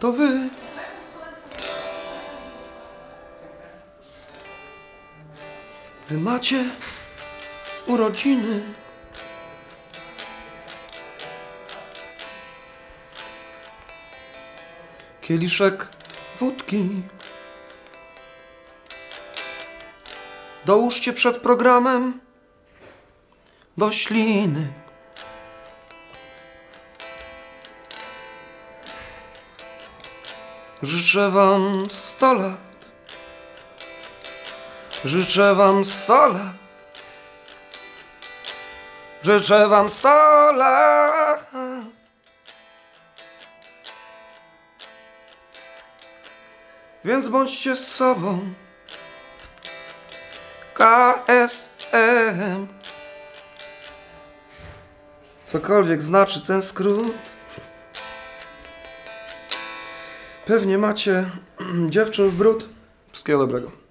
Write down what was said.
to wy. Wy macie urodziny. Kieliszek wódki. Dołóżcie przed programem do śliny. Życzę wam sto lat. Życzę wam sto lat. Życzę wam sto lat. Więc bądźcie z sobą. KSM. Cokolwiek znaczy ten skrót. Pewnie macie dziewczyn w brud. Wszystkiego dobrego.